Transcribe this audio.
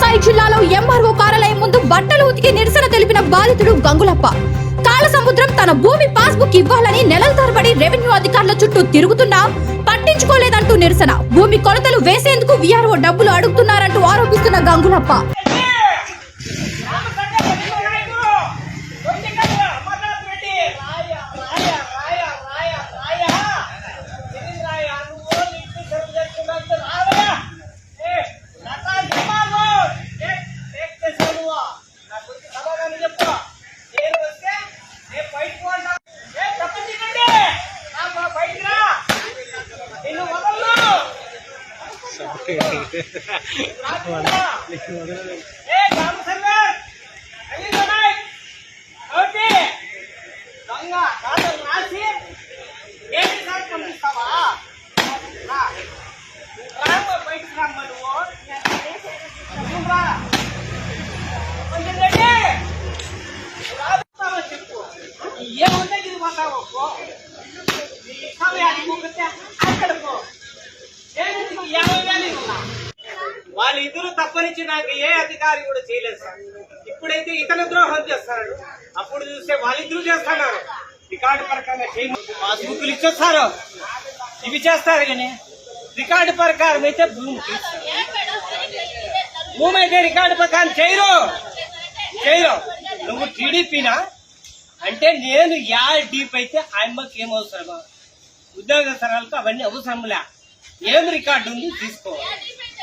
సత్యసాయి జిల్లాలో ఎంఆర్ఓ కార్యాలయం ముందు బట్టలు ఉతికి నిరసన తెలిపిన బాధితుడు గంగులప్ప. కాళసముద్రం తన భూమి పాస్బుక్ ఇవ్వాలని నెలల తరబడి రెవెన్యూ అధికారుల చుట్టూ తిరుగుతున్నా పట్టించుకోలేదంటూ నిరసన. భూమి కొలతలు వేసేందుకు వీఆర్ఓ డబ్బులు అడుగుతున్నారంటూ ఆరోపిస్తున్న గంగులప్ప. ఏముంటే ఇది పోతావు. పో నీ సమయానికి ముగితే అక్కడ వాళ్ళిద్దరూ తప్పనిచ్చి నాకు ఏ అధికారి కూడా చేయలేదు సార్. ఇప్పుడైతే ఇతర ద్రోహం చేస్తారు అప్పుడు చూస్తే వాళ్ళిద్దరూ చేస్తున్నారు. రికార్డు ప్రకారంగా చేయమని పాస్బుక్లు ఇచ్చేస్తారు. ఇవి చేస్తారు కానీ రికార్డు ప్రకారం అయితే భూమి భూమి అయితే రికార్డు ప్రకారం చేయరు. చేయరు. నువ్వు టీడీపీనా? అంటే నేను యా డీప్ అయితే ఆయమ్మకి ఏం ఉద్యోగ ఉద్యోగస్థరాలకు అవన్నీ అవసరంలే ఏం రికార్డు ఉంది తీసుకోవాలి